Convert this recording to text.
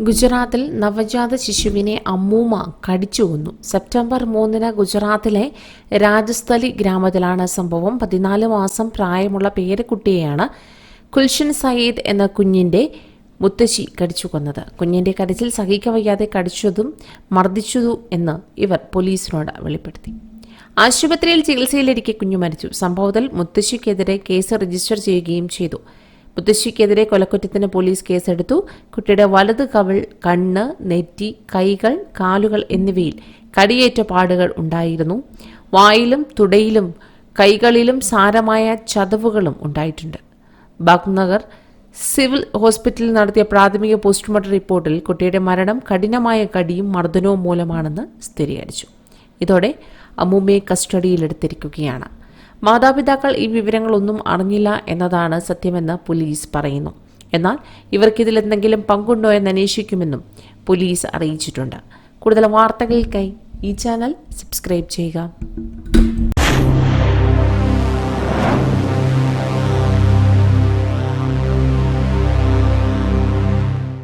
ഗുജറാത്തിൽ നവജാത ശിശുവിനെ അമ്മൂമ്മ കടിച്ചു കൊന്നു. സെപ്റ്റംബർ മൂന്നിന് ഗുജറാത്തിലെ രാജസ്ഥലി ഗ്രാമത്തിലാണ് സംഭവം. പതിനാല് മാസം പ്രായമുള്ള പേരക്കുട്ടിയെയാണ് കുൽഷൻ സയ്യിദ് എന്ന കുഞ്ഞിന്റെ മുത്തശ്ശി കടിച്ചു കൊന്നത്. കുഞ്ഞിന്റെ കടിച്ചിൽ സഹിക്കവയ്യാതെ കടിച്ചതും മർദ്ദിച്ചതു എന്ന് ഇവർ പോലീസിനോട് വെളിപ്പെടുത്തി. ആശുപത്രിയിൽ ചികിത്സയിലിരിക്കെ കുഞ്ഞു മരിച്ചു. സംഭവത്തിൽ മുത്തശ്ശിക്കെതിരെ കേസ് രജിസ്റ്റർ ചെയ്യുകയും ചെയ്തു. മുത്തശ്ശിക്കെതിരെ കൊലക്കുറ്റത്തിന് പോലീസ് കേസെടുത്തു. കുട്ടിയുടെ വലത് കവിൾ കണ്ണ് നെറ്റി കൈകൾ കാലുകൾ എന്നിവയിൽ കടിയേറ്റ പാടുകൾ ഉണ്ടായിരുന്നു. വായിലും തുടയിലും കൈകളിലും സാരമായ ചതവുകളും ഉണ്ടായിട്ടുണ്ട്. ബാഗ്നഗർ സിവിൽ ഹോസ്പിറ്റലിൽ നടത്തിയ പ്രാഥമിക പോസ്റ്റ്മോർട്ടം റിപ്പോർട്ടിൽ കുട്ടിയുടെ മരണം കഠിനമായ കടിയും മർദ്ദനവും മൂലമാണെന്ന് സ്ഥിരീകരിച്ചു. ഇതോടെ അമ്മൂമ്മയെ കസ്റ്റഡിയിലെടുത്തിരിക്കുകയാണ്. മാതാപിതാക്കൾ ഈ വിവരങ്ങളൊന്നും അറിഞ്ഞില്ല എന്നതാണ് സത്യമെന്ന് പോലീസ് പറയുന്നു. എന്നാൽ ഇവർക്കിതിൽ എന്തെങ്കിലും പങ്കുണ്ടോ എന്ന് അന്വേഷിക്കുമെന്നും പോലീസ് അറിയിച്ചിട്ടുണ്ട്. കൂടുതൽ വാർത്തകൾക്കായി ഈ ചാനൽ സബ്സ്ക്രൈബ് ചെയ്യുക.